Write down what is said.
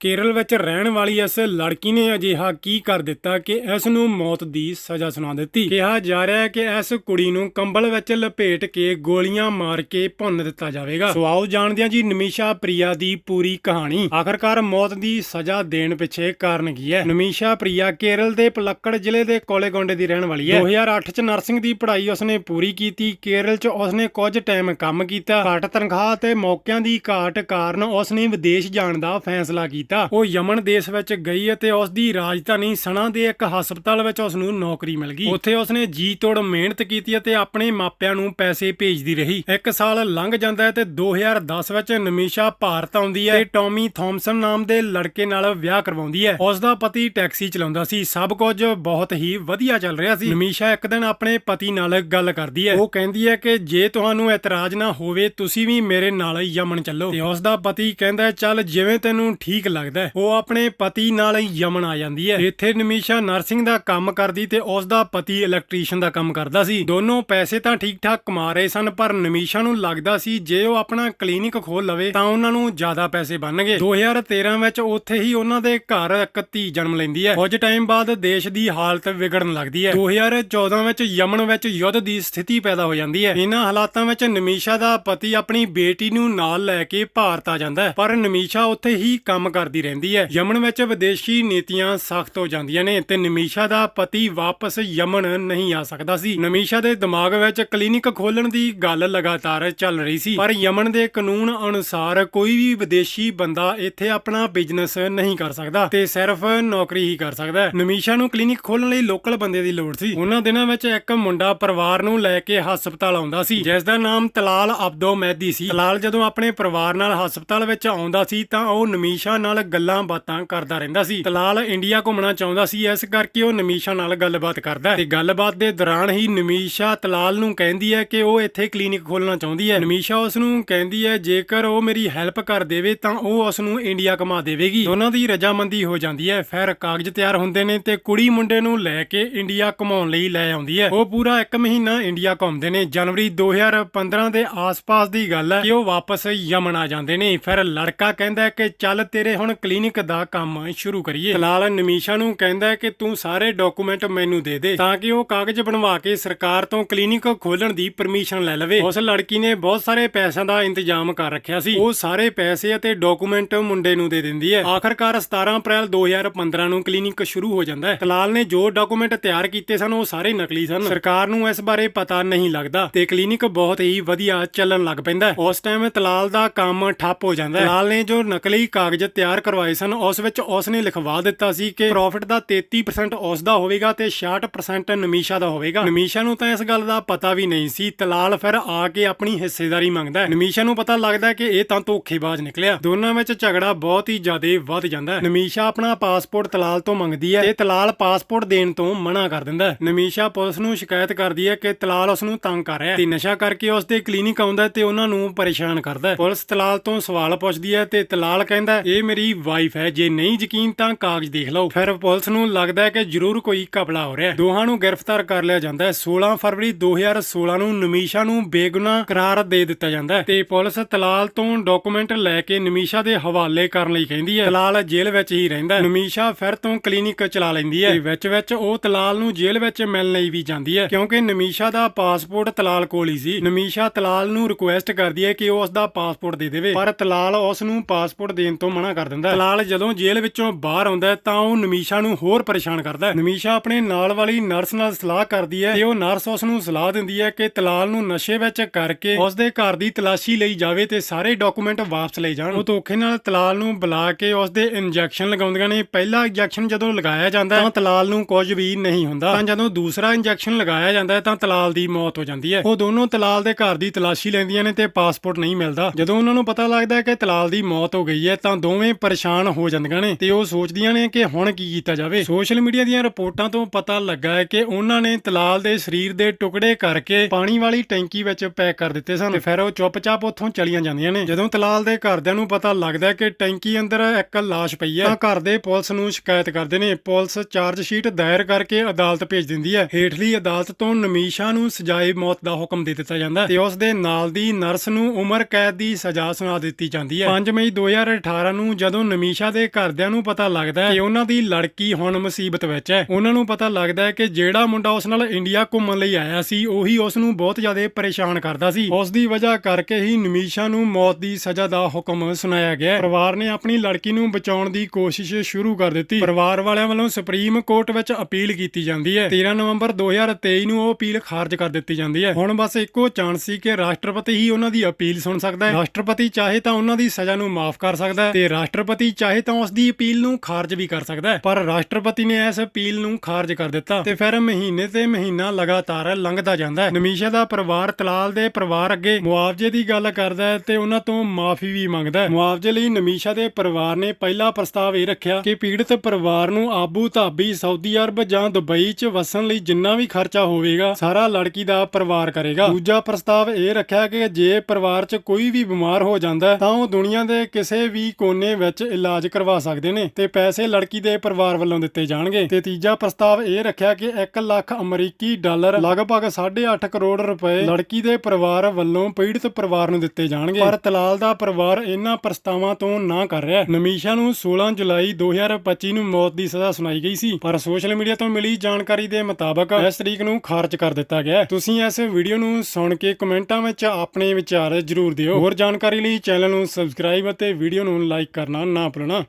ਕੇਰਲ ਵਿੱਚ ਰਹਿਣ ਵਾਲੀ ਇਸ ਲੜਕੀ ਨੇ ਅਜਿਹਾ ਕੀ ਕਰ ਦਿੱਤਾ ਕਿ ਇਸ ਨੂੰ ਮੌਤ ਦੀ ਸਜ਼ਾ ਸੁਣਾ ਦਿੱਤੀ? ਕਿਹਾ ਜਾ ਰਿਹਾ ਹੈ ਕਿ ਇਸ ਕੁੜੀ ਨੂੰ ਕੰਬਲ ਵਿੱਚ ਲਪੇਟ ਕੇ ਗੋਲੀਆਂ ਮਾਰ ਕੇ ਭੁੰਨ ਦਿੱਤਾ ਜਾਵੇਗਾ। ਸੋ ਆਓ ਜਾਣਦੇ ਹਾਂ ਜੀ ਨਮੀਸ਼ਾ ਪ੍ਰਿਆ ਦੀ ਪੂਰੀ ਕਹਾਣੀ। ਆਖਰਕਾਰ ਮੌਤ ਦੀ ਸਜ਼ਾ ਦੇਣ ਪਿੱਛੇ ਕਾਰਨ ਕੀ ਹੈ? ਨਮੀਸ਼ਾ ਪ੍ਰਿਆ ਕੇਰਲ ਦੇ ਪਲੱਕੜ ਜ਼ਿਲ੍ਹੇ ਦੇ ਕੋਲੇਗੋਂਡੇ ਦੀ ਰਹਿਣ ਵਾਲੀ ਹੈ। 2008 ਚ ਨਰਸਿੰਗ ਦੀ ਪੜ੍ਹਾਈ ਉਸਨੇ ਪੂਰੀ ਕੀਤੀ। ਕੇਰਲ ਚ ਉਸਨੇ ਕੁਝ ਟਾਈਮ ਕੰਮ ਕੀਤਾ। ਘੱਟ ਤਨਖਾਹ ਤੇ ਮੌਕਿਆਂ ਦੀ ਘਾਟ ਕਾਰਨ ਉਸਨੇ ਵਿਦੇਸ਼ ਜਾਣ ਦਾ ਫੈਸਲਾ ਕੀਤਾ। ਉਹ ਯਮਨ ਦੇਸ਼ ਵਿੱਚ ਗਈ ਅਤੇ ਉਸ ਦੀ ਰਾਜਧਾਨੀ ਸਣਾ ਦੇ ਇੱਕ ਹਸਪਤਾਲ ਵਿੱਚ ਉਸ ਨੂੰ ਨੌਕਰੀ ਮਿਲ ਗਈ। ਉੱਥੇ ਉਸਨੇ ਜੀ ਤੋੜ ਮਿਹਨਤ ਕੀਤੀ ਅਤੇ ਆਪਣੇ ਮਾਪਿਆਂ ਨੂੰ ਪੈਸੇ ਭੇਜਦੀ ਰਹੀ। ਇੱਕ ਸਾਲ ਲੰਘ ਜਾਂਦਾ ਹੈ ਤੇ 2010 ਵਿੱਚ ਨਮੀਸ਼ਾ ਭਾਰਤ ਆਉਂਦੀ ਹੈ ਤੇ ਟੌਮੀ ਥੌਮਸਨ ਨਾਮ ਦੇ ਲੜਕੇ ਨਾਲ ਵਿਆਹ ਕਰਵਾਉਂਦੀ ਹੈ। ਉਸ ਦਾ ਪਤੀ ਟੈਕਸੀ ਚਲਾਉਂਦਾ ਸੀ। ਸਭ ਕੁਝ ਬਹੁਤ ਹੀ ਵਧੀਆ ਚੱਲ ਰਿਹਾ ਸੀ। ਨਮੀਸ਼ਾ ਇੱਕ ਦਿਨ ਆਪਣੇ ਪਤੀ ਨਾਲ ਗੱਲ ਕਰਦੀ ਹੈ। ਉਹ ਕਹਿੰਦੀ ਹੈ ਕਿ ਜੇ ਤੁਹਾਨੂੰ ਇਤਰਾਜ਼ ਨਾ ਹੋਵੇ, ਤੁਸੀਂ ਵੀ ਮੇਰੇ ਨਾਲ ਯਮਨ ਚੱਲੋ। ਤੇ ਉਸ ਦਾ ਪਤੀ ਕਹਿੰਦਾ ਚੱਲ, ਜਿਵੇਂ ਤੈਨੂੰ ਠੀਕ ਲੱਗਦਾ ਹੈ। ਉਹ ਆਪਣੇ ਪਤੀ ਨਾਲ ਹੀ ਯਮਨ ਆ ਜਾਂਦੀ ਹੈ। ਇੱਥੇ ਨਮੀਸ਼ਾ ਨਰਸਿੰਗ ਦਾ ਕੰਮ ਕਰਦੀ ਤੇ ਉਸ ਦਾ ਪਤੀ ਇਲੈਕਟ੍ਰੀਸ਼ੀਅਨ ਦਾ ਕੰਮ ਕਰਦਾ ਸੀ। ਦੋਨੋਂ ਪੈਸੇ ਤਾਂ ਠੀਕ ਠਾਕ ਕਮਾ ਰਹੇ ਸਨ, ਪਰ ਨਮੀਸ਼ਾ ਨੂੰ ਲੱਗਦਾ ਸੀ ਜੇ ਉਹ ਆਪਣਾ ਕਲੀਨਿਕ ਖੋਲ ਲਵੇ ਤਾਂ ਉਹਨਾਂ ਨੂੰ ਜ਼ਿਆਦਾ ਪੈਸੇ ਬਣਨਗੇ। 2013 ਵਿੱਚ ਉੱਥੇ ਹੀ ਉਹਨਾਂ ਦੇ ਘਰ ਇੱਕ ਧੀ ਜਨਮ ਲੈਂਦੀ ਹੈ। ਕੁਝ ਟਾਈਮ ਬਾਅਦ ਦੇਸ਼ ਦੀ ਹਾਲਤ ਵਿਗੜਨ ਲੱਗਦੀ ਹੈ। 2014 ਵਿੱਚ ਯਮਨ ਵਿੱਚ ਯੁੱਧ ਦੀ ਸਥਿਤੀ ਪੈਦਾ ਹੋ ਜਾਂਦੀ ਹੈ। ਇਹਨਾਂ ਹਾਲਾਤਾਂ ਵਿੱਚ ਨਮੀਸ਼ਾ ਦਾ ਪਤੀ ਆਪਣੀ ਬੇਟੀ ਨੂੰ ਨਾਲ ਲੈ ਕੇ ਭਾਰਤ ਆ ਜਾਂਦਾ ਹੈ। ਪਰ ਨਮੀਸ਼ਾ ਉੱਥੇ ਹੀ ਕੰਮ ਕਰ ਕਰਦੀ ਰਹਿੰਦੀ ਹੈ। ਯਮਨ ਵਿੱਚ ਵਿਦੇਸ਼ੀ ਨੀਤੀਆਂ ਸਖਤ ਹੋ ਜਾਂਦੀਆਂ ਨੇ ਤੇ ਨਮੀਸ਼ਾ ਦਾ ਪਤੀ ਵਾਪਸ ਯਮਨ ਨਹੀਂ ਆ ਸਕਦਾ ਸੀ। ਨਮੀਸ਼ਾ ਦੇ ਦਿਮਾਗ ਵਿੱਚ ਕਲੀਨਿਕ ਖੋਲਣ ਦੀ ਗੱਲ ਲਗਾਤਾਰ ਚੱਲ ਰਹੀ ਸੀ। ਪਰ ਯਮਨ ਦੇ ਕਾਨੂੰਨ ਅਨੁਸਾਰ ਕੋਈ ਵੀ ਵਿਦੇਸ਼ੀ ਬੰਦਾ ਇੱਥੇ ਆਪਣਾ ਬਿਜ਼ਨਸ ਨਹੀਂ ਕਰ ਸਕਦਾ ਤੇ ਸਿਰਫ ਨੌਕਰੀ ਹੀ ਕਰ ਸਕਦਾ ਹੈ। ਨਮੀਸ਼ਾ ਨੂੰ ਕਲੀਨਿਕ ਖੋਲਣ ਲਈ ਲੋਕਲ ਬੰਦੇ ਦੀ ਲੋੜ ਸੀ। ਉਹਨਾਂ ਦਿਨਾਂ ਵਿੱਚ ਇੱਕ ਮੁੰਡਾ ਪਰਿਵਾਰ ਨੂੰ ਲੈ ਕੇ ਹਸਪਤਾਲ ਆਉਂਦਾ ਸੀ, ਜਿਸ ਦਾ ਨਾਮ ਤਲਾਲ ਅਬਦੋ ਮਹਿਦੀ ਸੀ। ਤਲਾਲ ਜਦੋਂ ਆਪਣੇ ਪਰਿਵਾਰ ਨਾਲ ਹਸਪਤਾਲ ਵਿੱਚ ਆਉਂਦਾ ਸੀ ਤਾਂ ਉਹ ਨਮੀਸ਼ਾ ਨਾਲ ਗੱਲਾਂ ਬਾਤਾਂ ਕਰਦਾ ਰਹਿੰਦਾ ਸੀ। ਤਲਾਲ ਇੰਡੀਆ ਘੁੰਮਣਾ ਚਾਹੁੰਦਾ ਸੀ, ਇਸ ਕਰਕੇ ਉਹ ਨਮੀਸ਼ਾ ਨਾਲ ਗੱਲਬਾਤ ਕਰਦਾ ਤੇ ਗੱਲਬਾਤ ਦੇ ਦੌਰਾਨ ਹੀ ਨਮੀਸ਼ਾ ਤਲਾਲ ਨੂੰ ਕਹਿੰਦੀ ਹੈ ਕਿ ਉਹ ਇੱਥੇ ਕਲੀਨਿਕ ਖੋਲਣਾ ਚਾਹੁੰਦੀ ਹੈ। ਨਮੀਸ਼ਾ ਉਸ ਨੂੰ ਕਹਿੰਦੀ ਹੈ, ਜੇਕਰ ਉਹ ਮੇਰੀ ਹੈਲਪ ਕਰ ਦੇਵੇ ਤਾਂ ਉਹ ਉਸ ਨੂੰ ਇੰਡੀਆ ਘੁਮਾ ਦੇਵੇਗੀ। ਦੋਨਾਂ ਦੀ ਰਜਾਮੰਦੀ ਹੋ ਜਾਂਦੀ ਹੈ। ਫਿਰ ਕਾਗਜ਼ ਤਿਆਰ ਹੁੰਦੇ ਨੇ ਤੇ ਕੁੜੀ ਮੁੰਡੇ ਨੂੰ ਲੈ ਕੇ ਇੰਡੀਆ ਘੁਮਾਉਣ ਲਈ ਲੈ ਆਉਂਦੀ ਹੈ। ਉਹ ਪੂਰਾ 1 ਮਹੀਨਾ ਇੰਡੀਆ ਘੁੰਮਦੇ ਨੇ। ਜਨਵਰੀ 2015 ਦੇ ਆਸ-ਪਾਸ ਦੀ ਗੱਲ ਹੈ ਕਿ ਉਹ ਵਾਪਸ ਯਮਨ ਆ ਜਾਂਦੇ ਨੇ। ਫਿਰ ਲੜਕਾ ਕਹਿੰਦਾ ਕਿ, ਚੱਲ ਤੇਰੇ ਹੁਣ ਕਲੀਨਿਕ ਦਾ ਕੰਮ ਸ਼ੁਰੂ ਕਰੀਏ। ਫਿਲਹਾਲ ਨਮੀਸ਼ਾ ਨੂੰ ਕਹਿੰਦਾ ਕਿ ਤੂੰ ਸਾਰੇ ਡਾਕੂਮੈਂਟ ਮੈਨੂੰ ਦੇ ਦੇ, ਤਾਂ ਕਿ ਉਹ ਕਾਗਜ਼ ਬਣਵਾ ਕੇ ਸਰਕਾਰ ਤੋਂ ਕਲੀਨਿਕ ਖੋਲਣ ਦੀ ਪਰਮਿਸ਼ਨ ਲੈ ਲਵੇ। ਉਸ ਲੜਕੀ ਨੇ ਬਹੁਤ ਸਾਰੇ ਪੈਸਿਆਂ ਦਾ ਇੰਤਜ਼ਾਮ ਕਰ ਰੱਖਿਆ ਸੀ। ਉਹ ਸਾਰੇ ਪੈਸੇ ਅਤੇ ਡਾਕੂਮੈਂਟ ਮੁੰਡੇ ਨੂੰ ਦੇ ਦਿੰਦੀ ਹੈ। ਆਖਰਕਾਰ 17 ਅਪ੍ਰੈਲ 2015 ਨੂੰ ਕਲੀਨਿਕ ਸ਼ੁਰੂ ਹੋ ਜਾਂਦਾ ਹੈ। ਤਲਾਲ ਨੇ ਜੋ ਡਾਕੂਮੈਂਟ ਤਿਆਰ ਕੀਤੇ ਸਨ, ਉਹ ਸਾਰੇ ਨਕਲੀ ਸਨ। ਸਰਕਾਰ ਨੂੰ ਇਸ ਬਾਰੇ ਪਤਾ ਨਹੀਂ ਲੱਗਦਾ ਤੇ ਕਲੀਨਿਕ ਬਹੁਤ ਹੀ ਵਧੀਆ ਚੱਲਣ ਲੱਗ ਪੈਂਦਾ ਉਸ ਟਾਈਮ ਤਲਾਲ ਦਾ ਕੰਮ ਠੱਪ ਹੋ ਜਾਂਦਾ ਹੈ। ਤਲਾਲ ਨੇ ਜੋ ਨਕਲੀ ਕਾਗਜ਼ ਤਿਆਰ ਕਰਵਾਏ ਸਨ। ਉਸ ਵਿੱਚ ਉਸ ਨੇ ਲਿਖਵਾ ਦਿੱਤਾ ਸੀ ਕਿ ਪ੍ਰੋਫਿਟ ਦਾ 33% ਉਸ ਦਾ ਹੋਵੇਗਾ ਤੇ 66% ਨਮੀਸ਼ਾ ਦਾ ਹੋਵੇਗਾ। ਨਮੀਸ਼ਾ ਨੂੰ ਤਾਂ ਇਸ ਗੱਲ ਦਾ ਪਤਾ ਵੀ ਨਹੀਂ ਸੀ। ਤਲਾਲ ਫਿਰ ਆ ਕੇ ਆਪਣੀ ਹਿੱਸੇਦਾਰੀ ਮੰਗਦਾ ਹੈ। ਨਮੀਸ਼ਾ ਨੂੰ ਪਤਾ ਲੱਗਦਾ ਕਿ ਇਹ ਤਾਂ ਧੋਖੇਬਾਜ਼ ਨਿਕਲਿਆ। ਦੋਨਾਂ ਵਿੱਚ ਝਗੜਾ ਬਹੁਤ ਹੀ ਜ਼ਿਆਦਾ ਵੱਧ ਜਾਂਦਾ ਹੈ। ਨਮੀਸ਼ਾ ਆਪਣਾ ਪਾਸਪੋਰਟ ਤਲਾਲ ਤੋਂ ਮੰਗਦੀ ਹੈ ਤੇ ਤਲਾਲ ਪਾਸਪੋਰਟ ਦੇਣ ਤੋਂ ਮਨਾ ਕਰ ਦਿੰਦਾ ਹੈ। ਨਮੀਸ਼ਾ ਪੁਲਿਸ ਨੂੰ ਸ਼ਿਕਾਇਤ ਕਰਦੀ ਹੈ ਕਿ ਤਲਾਲ ਉਸ ਨੂੰ ਤੰਗ ਕਰ ਰਿਹਾ ਹੈ। ਤੇ ਨਸ਼ਾ ਕਰਕੇ ਉਸ ਦੇ ਕਲੀਨਿਕ ਆਉਂਦਾ ਤੇ ਉਹਨਾਂ ਨੂੰ ਪਰੇਸ਼ਾਨ ਕਰਦਾ ਹੈ। ਪੁਲਿਸ ਤਲਾਲ ਤੋਂ ਸਵਾਲ ਪੁੱਛਦੀ ਹੈ ਤੇ ਤਲਾਲ ਕਹਿੰਦਾ ਇਹ ਮੇਰੀ ਵਾਈਫ ਹੈ, ਜੇ ਨਹੀਂ ਯਕੀਨ ਤਾਂ ਕਾਗਜ਼ ਦੇਖ ਲਓ। ਫਿਰ ਪੁਲਿਸ ਨੂੰ ਲੱਗਦਾ ਹੈ ਕਿ ਜ਼ਰੂਰ ਕੋਈ ਘਪਲਾ ਹੋ ਰਿਹਾ ਦੋਹਾਂ ਨੂੰ ਗ੍ਰਿਫਤਾਰ ਕਰ ਲਿਆ ਜਾਂਦਾ ਹੈ। 16 ਫਰਵਰੀ 2016 ਨੂੰ ਨਮੀਸ਼ਾ ਨੂੰ ਬੇਗੁਨਾਹ ਕਰਾਰ ਦੇ ਦਿੱਤਾ ਜਾਂਦਾ ਹੈ। ਤੇ ਪੁਲਿਸ ਤਲਾਲ ਤੋਂ ਡਾਕੂਮੈਂਟ ਲੈ ਕੇ ਨਮੀਸ਼ਾ ਦੇ ਹਵਾਲੇ ਕਰਨ ਲਈ ਕਹਿੰਦੀ ਹੈ। ਤਲਾਲ ਜੇਲ੍ਹ ਵਿੱਚ ਹੀ ਰਹਿੰਦਾ ਨਮੀਸ਼ਾ ਫਿਰ ਤੋਂ ਕਲੀਨਿਕ ਚਲਾ ਲੈਂਦੀ ਹੈ। ਤੇ ਵਿੱਚ ਵਿੱਚ ਉਹ ਤਲਾਲ ਨੂੰ ਜੇਲ੍ਹ ਵਿੱਚ ਮਿਲਣ ਲਈ ਵੀ ਜਾਂਦੀ ਹੈ। ਕਿਉਂਕਿ ਨਮੀਸ਼ਾ ਦਾ ਪਾਸਪੋਰਟ ਤਲਾਲ ਕੋਲ ਹੀ ਸੀ। ਨਮੀਸ਼ਾ ਤਲਾਲ ਨੂੰ ਰਿਕੁਐਸਟ ਕਰਦੀ ਹੈ ਕਿ ਉਹ ਉਸ ਦਾ ਪਾਸਪੋਰਟ ਦੇ ਦੇਵੇ। ਪਰ ਤਲਾਲ ਉਸ ਨੂੰ ਪਾਸਪੋਰਟ ਦੇਣ ਤੋਂ ਮਨਾ ਕਰ ਦਿੰਦਾ ਹੈ। ਤਲਾਲ ਜਦੋਂ ਜੇਲ੍ਹ ਵਿੱਚੋਂ ਬਾਹਰ ਆਉਂਦਾ ਤਾਂ ਉਹ ਨਮੀਸ਼ਾ ਨੂੰ ਹੋਰ ਪਰੇਸ਼ਾਨ ਕਰਦਾ ਨਮੀਸ਼ਾ ਆਪਣੇ ਨਾਲ ਵਾਲੀ ਨਰਸ ਨਾਲ ਸਲਾਹ ਕਰਦੀ ਹੈ ਤੇ ਉਹ ਨਰਸ ਉਸ ਨੂੰ ਸਲਾਹ ਦਿੰਦੀ ਹੈ ਕਿ ਤਲਾਲ ਨੂੰ ਨਸ਼ੇ ਵਿੱਚ ਕਰਕੇ ਉਸ ਦੇ ਘਰ ਦੀ ਤਲਾਸ਼ੀ ਲਈ ਜਾਵੇ ਤੇ ਸਾਰੇ ਡਾਕੂਮੈਂਟ ਵਾਪਸ ਲੈ ਜਾਣ। ਉਹ ਧੋਖੇ ਨਾਲ ਤਲਾਲ ਨੂੰ ਬੁਲਾ ਕੇ ਉਸ ਦੇ ਇੰਜੈਕਸ਼ਨ ਲਗਾਉਂਦੀਆਂ ਨੇ। ਪਹਿਲਾ ਇੰਜੈਕਸ਼ਨ ਜਦੋਂ ਲਗਾਇਆ ਜਾਂਦਾ ਤਾਂ ਤਲਾਲ ਨੂੰ ਕੁਝ ਵੀ ਨਹੀਂ ਹੁੰਦਾ। ਤਾਂ ਜਦੋਂ ਦੂਸਰਾ ਇੰਜੈਕਸ਼ਨ ਲਗਾਇਆ ਜਾਂਦਾ ਹੈ ਤਾਂ ਤਲਾਲ ਦੀ ਮੌਤ ਹੋ ਜਾਂਦੀ ਹੈ। ਉਹ ਦੋਨੋਂ ਤਲਾਲ ਦੇ ਘਰ ਦੀ ਤਲਾਸ਼ੀ ਲੈਂਦੀਆਂ ਨੇ ਤੇ ਪਾਸਪੋਰਟ ਨਹੀਂ ਮਿਲਦਾ। ਜਦੋਂ ਉਹਨਾਂ ਨੂੰ ਪਤਾ ਲੱਗਦਾ ਹੈ ਕਿ ਤਲਾਲ ਦੀ ਮੌਤ ਹੋ ਗਈ ਹੈ ਤਾਂ ਦੋਵੇਂ ਪਰੇਸ਼ਾਨ ਹੋ ਜਾਂਦੀਆਂ ਨੇ ਤੇ ਉਹ ਸੋਚਦੀਆਂ ਨੇ ਕਿ ਹੁਣ ਕੀ ਕੀਤਾ ਜਾਵੇ। ਸੋਸ਼ਲ ਮੀਡੀਆ ਦੀਆਂ ਰਿਪੋਰਟਾਂ ਤੋਂ ਪਤਾ ਲੱਗਾ ਹੈ ਕਿ ਉਹਨਾਂ ਨੇ ਤਲਾਲ ਦੇ ਸਰੀਰ ਦੇ ਟੁਕੜੇ ਕਰਕੇ ਪਾਣੀ ਵਾਲੀ ਟੈਂਕੀ ਵਿੱਚ ਪੈਕ ਕਰ ਦਿੱਤੇ ਸਨ ਤੇ ਫਿਰ ਉਹ ਚੁੱਪਚਾਪ ਉੱਥੋਂ ਚਲੀਆਂ ਜਾਂਦੀਆਂ ਨੇ। ਜਦੋਂ ਤਲਾਲ ਦੇ ਘਰਦਿਆਂ ਨੂੰ ਪਤਾ ਲੱਗਦਾ ਕਿ ਟੈਂਕੀ ਅੰਦਰ ਇੱਕ ਲਾਸ਼ ਪਈ ਹੈ, ਤਾਂ ਘਰ ਦੇ ਪੁਲਿਸ ਨੂੰ ਸ਼ਿਕਾਇਤ ਕਰਦੇ ਨੇ। ਪੁਲਿਸ ਚਾਰਜ ਸ਼ੀਟ ਦਾਇਰ ਕਰਕੇ ਅਦਾਲਤ ਭੇਜ ਦਿੰਦੀ ਹੈ। ਹੇਠਲੀ ਅਦਾਲਤ ਤੋਂ ਨਮੀਸ਼ਾ ਨੂੰ ਸਜ਼ਾਏ ਮੌਤ ਦਾ ਹੁਕਮ ਦੇ ਦਿੱਤਾ ਜਾਂਦਾ ਹੈ ਤੇ ਉਸ ਦੇ ਨਾਲ ਦੀ ਨਰਸ ਨੂੰ ਉਮਰ ਕੈਦ ਦੀ ਸਜ਼ਾ ਸੁਣਾ ਦਿੱਤੀ ਜਾਂਦੀ ਹੈ। 5 ਮਈ 2018 ਨੂੰ ਜਦੋਂ ਨਮੀਸ਼ਾ ਦੇ ਘਰਦਿਆਂ ਨੂੰ ਪਤਾ ਲੱਗਦਾ ਹੈ ਕਿ ਉਹਨਾਂ ਦੀ ਲੜਕੀ ਹੁਣ ਮੁਸੀਬਤ ਵਿੱਚ ਹੈ, ਉਹਨਾਂ ਨੂੰ ਪਤਾ ਲੱਗਦਾ ਹੈ ਕਿ ਜਿਹੜਾ ਮੁੰਡਾ ਉਸ ਨਾਲ ਇੰਡੀਆ ਘੁੰਮਣ ਲਈ ਆਇਆ ਸੀ, ਉਹੀ ਉਸ ਨੂੰ ਬਹੁਤ ਜ਼ਿਆਦਾ ਪਰੇਸ਼ਾਨ ਕਰਦਾ ਸੀ। ਉਸ ਦੀ ਵਜ੍ਹਾ ਕਰਕੇ ਹੀ ਨਮੀਸ਼ਾ ਨੂੰ ਮੌਤ ਦੀ ਸਜ਼ਾ ਦਾ ਹੁਕਮ ਸੁਣਾਇਆ ਗਿਆ ਪਰਿਵਾਰ ਨੇ ਆਪਣੀ ਲੜਕੀ ਨੂੰ ਬਚਾਉਣ ਦੀ ਕੋਸ਼ਿਸ਼ ਸ਼ੁਰੂ ਕਰ ਦਿੱਤੀ। ਪਰਿਵਾਰ ਵਾਲਿਆਂ ਵੱਲੋਂ ਸੁਪਰੀਮ ਕੋਰਟ ਵਿੱਚ ਅਪੀਲ ਕੀਤੀ ਜਾਂਦੀ ਹੈ। 13 ਨਵੰਬਰ 2023 ਨੂੰ ਉਹ ਅਪੀਲ ਖਾਰਜ ਕਰ ਦਿੱਤੀ ਜਾਂਦੀ ਹੈ। ਹੁਣ ਬਸ ਇੱਕੋ ਚਾਂਸ ਸੀ ਕਿ ਰਾਸ਼ਟਰਪਤੀ ਹੀ ਉਹਨਾਂ ਦੀ ਅਪੀਲ ਸੁਣ ਸਕਦਾ ਹੈ। ਰਾਸ਼ਟਰਪਤੀ ਚਾਹੇ ਤਾਂ ਉਹਨਾਂ ਦੀ ਸਜ਼ਾ ਨੂੰ ਮਾਫ ਕਰ ਸਕਦਾ ਹੈ ਤੇ ਰਾਸ਼ਟਰ ਰਾਸ਼ਟਰਪਤੀ ਚਾਹੇ ਤਾਂ ਉਸ ਦੀ ਅਪੀਲ ਨੂੰ ਖਾਰਜ ਵੀ ਕਰ ਸਕਦਾ ਹੈ। ਪਰ ਰਾਸ਼ਟਰਪਤੀ ਨੇ ਇਸ ਅਪੀਲ ਨੂੰ ਖਾਰਜ ਕਰ ਦਿੱਤਾ ਤੇ ਫਿਰ ਮਹੀਨੇ ਤੇ ਮਹੀਨਾ ਲਗਾਤਾਰ ਲੰਘਦਾ ਜਾਂਦਾ ਹੈ। ਨਮੀਸ਼ਾ ਦਾ ਪਰਿਵਾਰ ਤਲਾਲ ਦੇ ਪਰਿਵਾਰ ਅੱਗੇ ਮੁਆਵਜ਼ੇ ਦੀ ਗੱਲ ਕਰਦਾ ਹੈ ਤੇ ਉਹਨਾਂ ਤੋਂ ਮਾਫੀ ਵੀ ਮੰਗਦਾ ਹੈ। ਮੁਆਵਜ਼ੇ ਲਈ ਨਮੀਸ਼ਾ ਦੇ ਪਰਿਵਾਰ ਨੇ ਪਹਿਲਾ ਪ੍ਰਸਤਾਵ ਇਹ ਰੱਖਿਆ ਕਿ ਪੀੜਤ ਪਰਿਵਾਰ ਨੂੰ ਆਬੂ ਧਾਬੀ ਸਾਊਦੀ ਅਰਬ ਜਾਂ ਦੁਬਈ 'ਚ ਵਸਣ ਲਈ ਜਿੰਨਾ ਵੀ ਖਰਚਾ ਹੋਵੇਗਾ ਸਾਰਾ ਲੜਕੀ ਦਾ ਪਰਿਵਾਰ ਕਰੇਗਾ। ਦੂਜਾ ਪ੍ਰਸਤਾਵ ਇਹ ਰੱਖਿਆ ਕਿ ਜੇ ਪਰਿਵਾਰ 'ਚ ਕੋਈ ਵੀ ਬਿਮਾਰ ਹੋ ਜਾਂਦਾ ਹੈ, ਤਾਂ ਉਹ ਦੁਨੀਆ ਦੇ ਕਿਸੇ ਵੀ ਕੋਨੇ ਵਿੱਚ ਇਲਾਜ ਕਰਵਾ ਸਕਦੇ ਨੇ ਤੇ ਪੈਸੇ ਲੜਕੀ ਦੇ ਪਰਿਵਾਰ ਵੱਲੋਂ ਦਿੱਤੇ ਜਾਣਗੇ। ਤੇ ਤੀਜਾ ਪ੍ਰਸਤਾਵ ਇਹ ਰੱਖਿਆ ਕਿ 1 ਲੱਖ ਅਮਰੀਕੀ ਡਾਲਰ ਲਗਭਗ 8.5 ਕਰੋੜ ਰੁਪਏ ਲੜਕੀ ਦੇ ਪਰਿਵਾਰ ਵੱਲੋਂ ਪੀੜਤ ਪਰਿਵਾਰ ਨੂੰ ਦਿੱਤੇ ਜਾਣਗੇ। ਪਰ ਤਲਾਲ ਦਾ ਪਰਿਵਾਰ ਇਹਨਾਂ ਪ੍ਰਸਤਾਵਾਂ ਤੋਂ ਨਾ ਕਰ ਰਿਹਾ। ਨਮੀਸ਼ਾ ਨੂੰ 16 ਜੁਲਾਈ 2025 ਨੂੰ ਮੌਤ ਦੀ ਸਜ਼ਾ ਸੁਣਾਈ ਗਈ ਸੀ। ਪਰ ਸੋਸ਼ਲ ਮੀਡੀਆ ਤੋਂ ਮਿਲੀ ਜਾਣਕਾਰੀ ਦੇ ਮੁਤਾਬਕ ਇਸ ਤਰੀਕ ਨੂੰ ਖਾਰਜ ਕਰ ਦਿੱਤਾ ਗਿਆ। ਤੁਸੀਂ ਇਸ ਵੀਡੀਓ ਨੂੰ ਸੁਣ ਕੇ ਕਮੈਂਟਾਂ ਵਿੱਚ ਆਪਣੇ ਵਿਚਾਰ ਜ਼ਰੂਰ ਦਿਓ। ਹੋਰ ਜਾਣਕਾਰੀ ਲਈ ਚੈਨਲ ਨੂੰ ਸਬਸਕ੍ਰਾਈਬ ਅਤੇ ਵੀਡੀਓ ਨੂੰ ਲਾਈਕ ਕਰਨਾ ਨਾ ਭੁੱਲਣਾ